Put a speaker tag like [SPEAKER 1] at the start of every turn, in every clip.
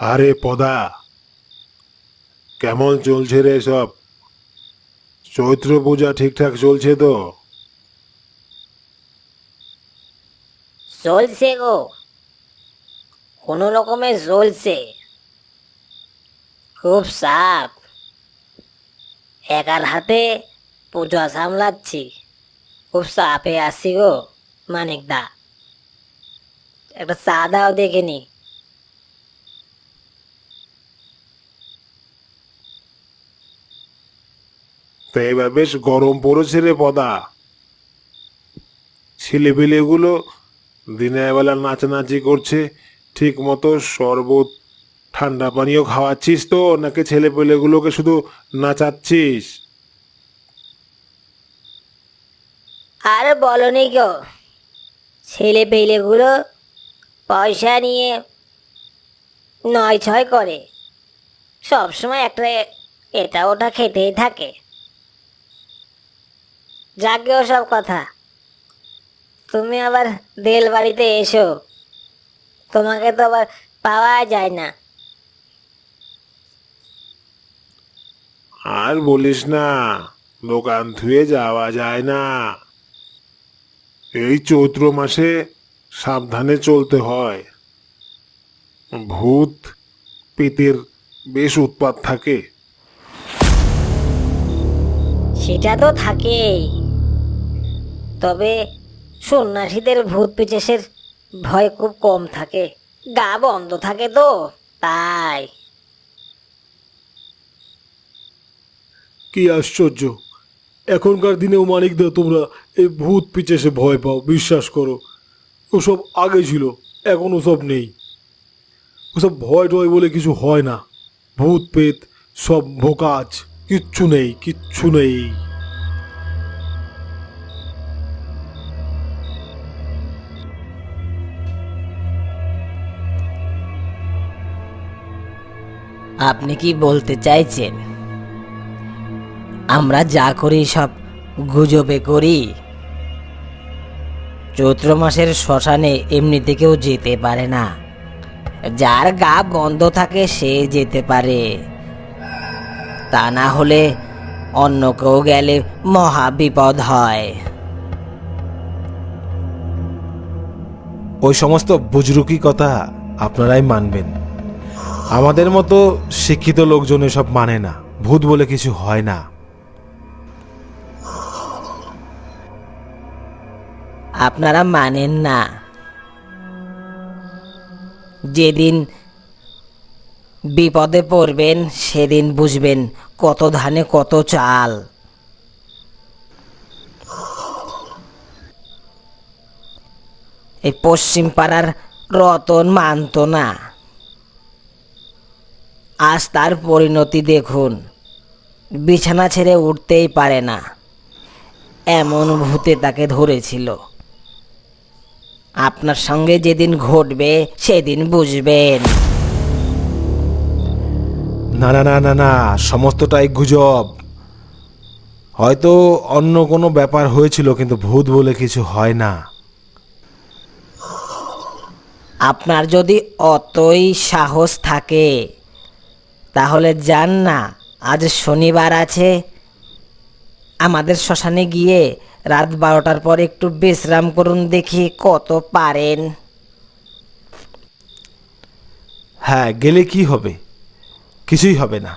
[SPEAKER 1] আরে পদা, কেমন চলছে রে সব চৈত্র পূজা ঠিকঠাক চলছে তো?
[SPEAKER 2] চলছে গো, কোনো রকমে চলছে। খুব সাপ একার হাতে পূজা সামলাচ্ছি। খুব চাপে আসছি গো, মানিক দা। একটা চা দাও দেখিনি
[SPEAKER 1] তো এবার বেশ গরম পড়েছে রে পদা। ছেলেপেলেগুলো দিনের বেলা নাচানাচি করছে, ঠিক মতো শরবত, ঠান্ডা পানীয় খাওয়াচ্ছিস তো, নাকি ছেলেপেলেগুলোকে শুধু নাচাচ্ছিস?
[SPEAKER 2] আর বলনি গো ছেলে পেলেগুলো পয়সা নিয়ে নয় ছয় করে। সবসময় একটা এটা ওটা খেতেই থাকে। যাকে সব কথা। তুমি আবার দেল বাড়িতে এসো। তোমাকে তো আবার পাওয়া যায় না।
[SPEAKER 1] আর বলিস না দোকান ধুয়ে যাওয়া যায় না। এই চৈত্র মাসে সাবধানে চলতে হয়। ভূত পেতের বেশ উৎপাত থাকে।
[SPEAKER 2] সেটা তো থাকেই। তবে সন্ন্যাসীদের ভূত পিচেসের ভয় খুব কম থাকে। গা বন্ধ থাকে তো, তাই।
[SPEAKER 3] কি আশ্চর্য। এখনকার দিনেও মানিকদা, তোমরা এই ভূত পিচেসে ভয় পাও, বিশ্বাস করো। ওসব আগে ছিল, এখন ওসব নেই। ওসব ভয় টয় বলে কিছু হয় না। ভূত পেত সব ভোকাজ, কিচ্ছু নেই কিচ্ছু নেই।
[SPEAKER 2] আপনি কি বলতে চাইছেন? আমরা যা করি সব গুজবে করি। চৈত্র মাসের শ্মশানে এমনিতে কেউ যেতে পারে না। যার গা গন্ধ থাকে সে যেতে পারে। তা না হলে অন্য কেউ গেলে মহা বিপদ হয়।
[SPEAKER 4] ওই সমস্ত বুজরুকি কথা আপনারাই মানবেন। আমাদের মতো শিক্ষিত লোকজন এসব মানে না। ভূত বলে কিছু হয় না।
[SPEAKER 2] আপনারা মানেন না। যেদিন বিপদে পড়বেন, সেদিন বুঝবেন কত ধানে কত চাল। এই পশ্চিম পাড়ার রতন মানত না। আজ তার পরিণতি দেখুন। বিছানা ছেড়ে উঠতেই পারে না। এমন ভূতে তাকে ধরেছিল। আপনার সঙ্গে যেদিন ঘটবে সেদিন বুঝবেন।
[SPEAKER 4] না না না না না সমস্তটাই গুজব। হয়তো অন্য কোনো ব্যাপার হয়েছিল কিন্তু ভূত বলে কিছু হয় না।
[SPEAKER 2] আপনার যদি অতই সাহস থাকে তাহলে যান না আজ শনিবার আছে। আমাদের শ্মশানে গিয়ে রাত বারোটার পর একটু বিশ্রাম করুন দেখি কত পারেন।
[SPEAKER 4] হ্যাঁ গেলে কি হবে? কিছুই হবে না।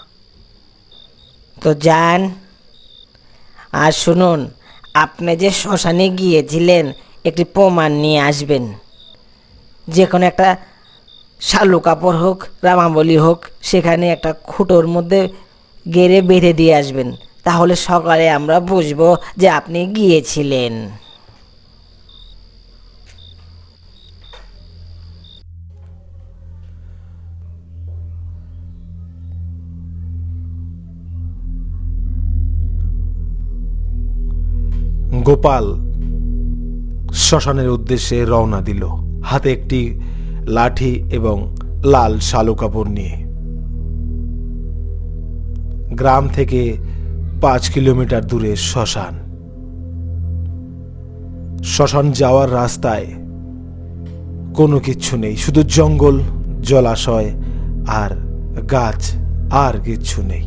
[SPEAKER 2] তো যান। আর শুনুন আপনি যে শ্মশানে গিয়েছিলেন একটি প্রমাণ নিয়ে আসবেন। যে কোনো একটা শালু কাপড় হোক, রামাবলি হোক, সেখানে একটা খুঁটোর মধ্যে গেড়ে বেঁধে দিয়ে আসবেন। তাহলে সকালে আমরা বুঝব যে আপনি গিয়েছিলেন।
[SPEAKER 4] গোপাল, শ্মশানের উদ্দেশ্যে রওনা দিল। হাতে একটি লাঠি এবং লাল শালু কাপড় নিয়ে। গ্রাম থেকে পাঁচ কিলোমিটার দূরে শ্মশান। শ্মশান যাওয়ার রাস্তায় কোনো কিচ্ছু নেই, শুধু জঙ্গল, জলাশয় আর গাছ আর কিচ্ছু নেই।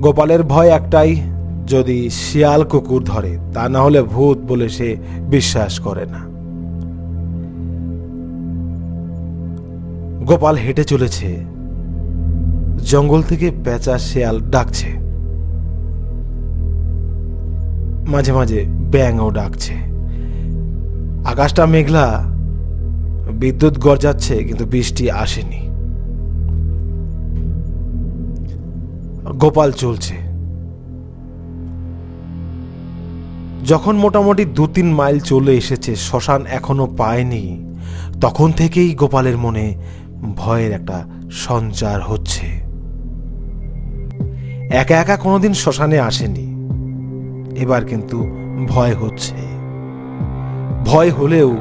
[SPEAKER 4] গোপালের ভয় একটাই যদি শিয়াল কুকুর ধরে, তা না হলে ভূত বলে সে বিশ্বাস করে না। গোপাল হেঁটে চলেছে। জঙ্গল থেকে পেঁচা শিয়াল ডাকছে। মাঝে মাঝে ব্যাঙও ডাকছে। আকাশটা মেঘলা, বিদ্যুৎ গর্জাচ্ছে, কিন্তু বৃষ্টি আসেনি। গোপাল চলছে। যখন মোটামুটি দু তিন মাইল চলে এসেছে, শ্মশান এখনও পায়নি, তখন থেকেই গোপালের মনে ভয়ের একটা সঞ্চার হচ্ছে। একা একা কোনোদিন শ্মশানে আসেনি, এবার কিন্তু ভয় হচ্ছে। ভয় হলেও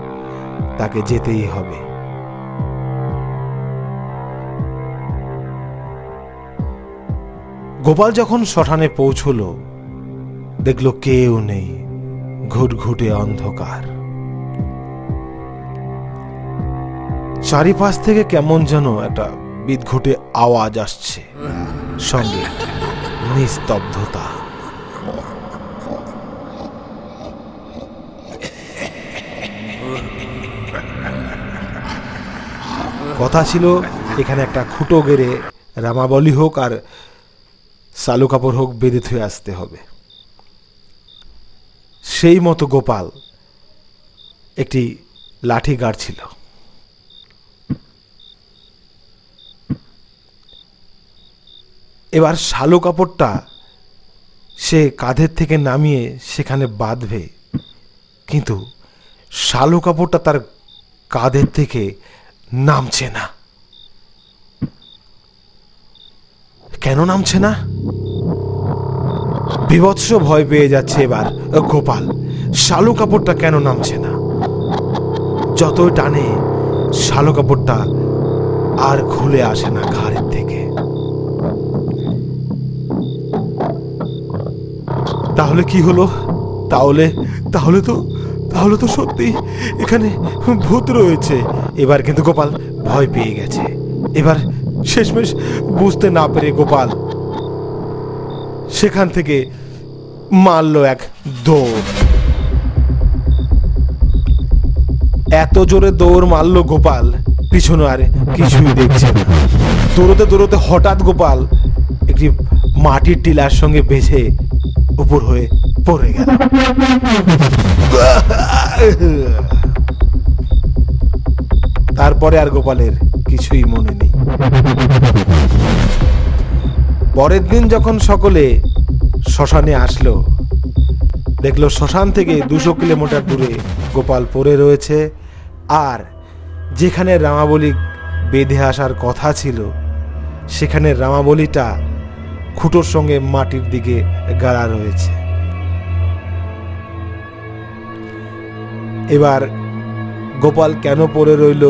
[SPEAKER 4] তাকে যেতেই হবে। গোপাল যখন শ্মশানে পৌঁছল, দেখল কেউ নেই। ঘুটঘুটে অন্ধকার। চারিপাশ থেকে কেমন যেন একটা বিদঘুটে আওয়াজ আসছে। সঙ্গে নিস্তব্ধতা। কথা ছিল, এখানে একটা খুঁটো গেড়ে রামাবলি হোক আর সালু কাপড় হোক বেঁধে থুয়ে আসতে হবে। সেই মতো গোপাল একটি লাঠি গাড়ছিল এবার শালো কাপড়টা সে কাঁধের থেকে নামিয়ে সেখানে বাঁধবে। কিন্তু শালু কাপড়টা তার কাঁধের থেকে নামছে না। কেন নামছে না? বিভৎস ভয় পেয়ে যাচ্ছে এবার গোপাল। শালু কাপড়টা কেন নামছে না? যতই টানে, শালু কাপড়টা আর খুলে আসে না ঘাড়ের থেকে। তাহলে কি হলো? তাহলে তাহলে তো তাহলে তো সত্যি এখানে ভূত রয়েছে। এবার কিন্তু গোপাল ভয় পেয়ে গেছে। এবার শেষমেশ বুঝতে না পেরে গোপাল সেখান থেকে মারলো এক দৌড়। এত জোরে দৌড় মারলো গোপাল, পিছনে আর কিছুই দেখছে না। দৌড়তে দৌড়তে হঠাৎ গোপাল একটি মাটির টিলার সঙ্গে বেঁধে উপর হয়ে পড়ে গেল। তারপরে আর গোপালের কিছুই মনে নেই। পরের দিন যখন সকলে শ্মশানে আসলো, দেখল শ্মশান থেকে দুশো কিলোমিটার দূরে গোপাল পড়ে রয়েছে আর যেখানে রামাবলী বেঁধে আসার কথা ছিল, সেখানে রামাবলীটা খুঁটোর সঙ্গে মাটির দিকে গাড়া রয়েছে। এবার গোপাল কেন পড়ে রইল,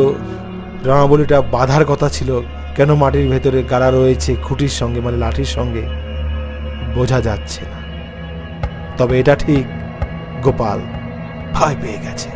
[SPEAKER 4] রামাবলীটা বাধার কথা ছিল কেন মাটির ভেতরে গাড়া রয়েছে খুঁটির সঙ্গে মানে লাঠির সঙ্গে? বোঝা যাচ্ছে না। তবে এটা ঠিক গোপাল ভয় পেয়ে গেছে।